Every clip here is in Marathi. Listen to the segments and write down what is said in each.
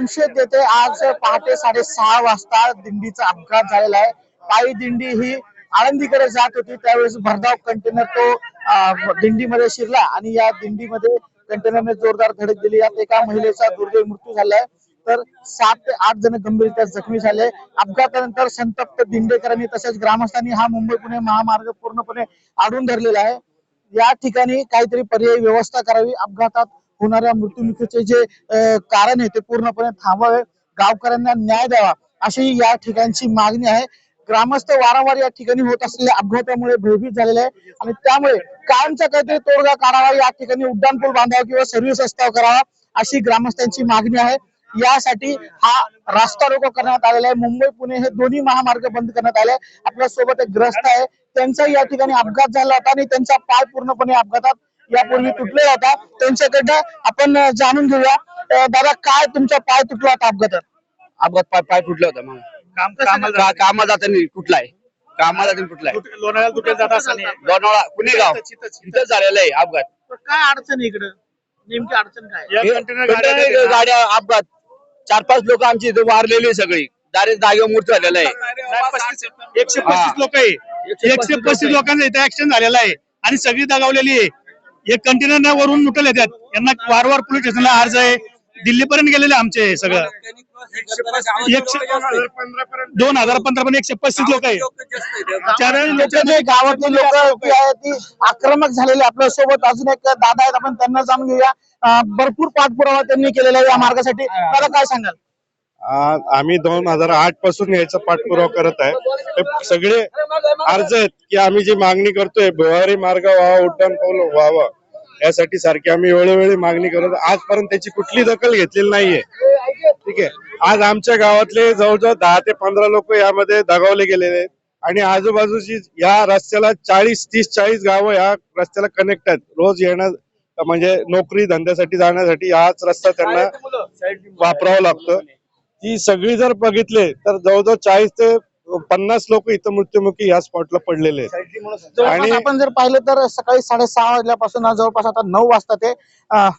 संशयित येथे आज पहाटे साडेसहा वाजता दिंडीचा अपघात झालेला आहे. पायी दिंडी ही आळंदीकडे जात होती. त्यावेळेस भरधाव कंटेनर तो दिंडीमध्ये शिरला आणि या दिंडीमध्ये कंटेनरने जोरदार धडक दिली. यात एका महिलेचा दुर्दैव मृत्यू झालाय. तर सात ते आठ जण गंभीररित्या जखमी झाले. अपघातानंतर संतप्त दिंडेकरांनी तसेच ग्रामस्थांनी हा मुंबई पुणे महामार्ग पूर्णपणे आडून धरलेला आहे. या ठिकाणी काहीतरी पर्यायी व्यवस्था करावी. अपघातात होणाऱ्या मृत्युमुखीचे जे कारण आहे ते पूर्णपणे थांबवावे गावकऱ्यांना न्याय द्यावा. अशी या ठिकाणची मागणी आहे. ग्रामस्थ वारंवार या ठिकाणी होत असलेल्या अपघातामुळे भयभीत झालेले आहे. आणि त्यामुळे कायमचा काहीतरी तोडगा काढावा या ठिकाणी उड्डाणपूल बांधावा किंवा सर्व्हिस रस्त्यावर करावा अशी ग्रामस्थांची मागणी आहे. यासाठी हा रास्ता रोको करण्यात आलेला आहे. मुंबई पुणे हे दोन्ही महामार्ग बंद करण्यात आले. आपल्यासोबत एक ग्रस्त आहे. त्यांचा या ठिकाणी अपघात झाला होता आणि त्यांचा पाय पूर्णपणे अपघातात यापूर्वी तुटलेला होता. त्यांच्याकडनं आपण जाणून घेऊया. अं, दादा काय तुमचा पाय तुटला होता अपघातात? अपघात पाय पाय फुटला होता मग. काम का- कामाला जाताना. कुठलाय कामाला जाताना कुठलाय लोणावळ्याला तुटेल जात लोणावळा पुणे गाव इथं झालेलं आहे अपघात. काय अडचण इकडे? नेमकी अडचण काय? हे कंटेनर गाड्या अपघात. चार पाच लोक आमची इथे वारलेली सगळी. डायरेक्ट जागेवर मृत्यू झालेला आहे. एकशे पस्तीस लोक आहे. एकशे पस्तीस लोकांचा इथे ऍक्सिडेंट झालेला आहे. आणि सगळी दगावलेली आहे. हे कंटेनर वरून लुटल येतात. यांना वारंवार पोलीस स्टेशनला अर्ज आहे. दिल्लीपर्यंत गेलेले आमचे हे सगळं. दोन हजार पंधरा पण एकशे पस्तीस लोक आहे चार लोक जे गावातले लोक ती आक्रमक झालेले आपल्यासोबत. अजून एक दादा आहेत. आपण त्यांना जाणून घेऊया. भरपूर पाठपुरावा त्यांनी केलेला आहे या मार्गासाठी. मला काय सांगाल? आम्ही दोन हजार आठपासून याचा पाठपुरावा करत आहे. हे सगळे अर्ज आहेत की आम्ही जी मागणी करतोय भुवारी मार्ग व्हावा उड्डाण पूल व्हावं. यासाठी सारखी आम्ही वेळोवेळी मागणी करत आजपर्यंत त्याची कुठली दखल घेतलेली नाहीये. ठीक आहे. आज आमच्या गावातले जवळजवळ दहा ते पंधरा लोक यामध्ये दगावले गेलेले आहेत. आणि आजूबाजूची या रस्त्याला चाळीस तीस चाळीस गावं या रस्त्याला कनेक्ट आहेत. रोज येणं म्हणजे नोकरी धंद्यासाठी जाण्यासाठी हाच रस्ता त्यांना वापरावा लागतो. ती सगळी जर बघितले तर जवळजवळ चाळीस ते पन्नास लोक इथं मृत्युमुखी या स्पॉटला पडलेले आहेत. आणि- आपण जर पाहिलं तर सकाळी साडेसहा वाजल्यापासून जवळपास आता नऊ वाजता ते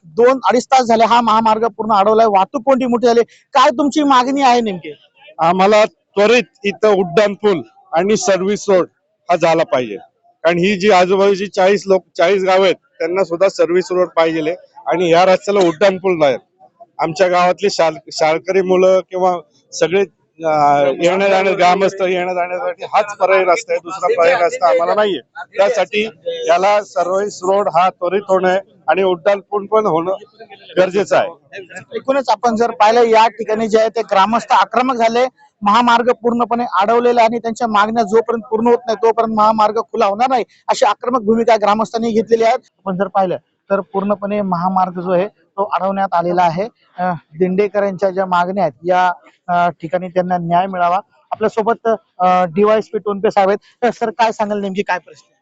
दोन अडीच तास झाले हा महामार्ग पूर्ण अडवलाय. वाहतूक कोणती मोठी झाली. काय तुमची मागणी आहे नेमकी? आम्हाला त्वरित इथं उड्डाण पूल आणि सर्व्हिस रोड हा झाला पाहिजे. कारण ही जी आजूबाजूची चाळीस लोक चाळीस गाव आहेत त्यांना सुद्धा सर्व्हिस रोड पाहिजे आणि या रस्त्याला उड्डाण पूल नाही. आमच्या गावातली शाल शाळकरी मुलं किंवा सगळे येण्या जाण्या ग्रामस्थ येण्या जाण्यासाठी हाच पर्याय रस्ता आहे दुसरा पर्याय रस्ता आम्हाला नाहीये. त्यासाठी याला सर्व्हिस रोड हा त्वरित होणं आणि उड्डाणपूर्ण पण होणं गरजेचं आहे. एकूणच आपण जर पाहिलं या ठिकाणी जे आहे ते ग्रामस्थ आक्रमक झाले महामार्ग पूर्णपणे अडवलेला आहे आणि त्यांच्या मागण्या जोपर्यंत पूर्ण होत नाही तोपर्यंत महामार्ग खुला होणार नाही अशी आक्रमक भूमिका ग्रामस्थांनी घेतलेली आहे. आपण जर पाहिलं तर पूर्णपणे महामार्ग जो आहे तो अडवण्यात आलेला आहे. दिंडेकरांच्या ज्या मागण्या आहेत या ठिकाणी त्यांना न्याय मिळावा. आपल्यासोबत डीवायसपी टोनपे साहेब आहेत. सर काय सांगाल नेमकी? काय परिस्थिती?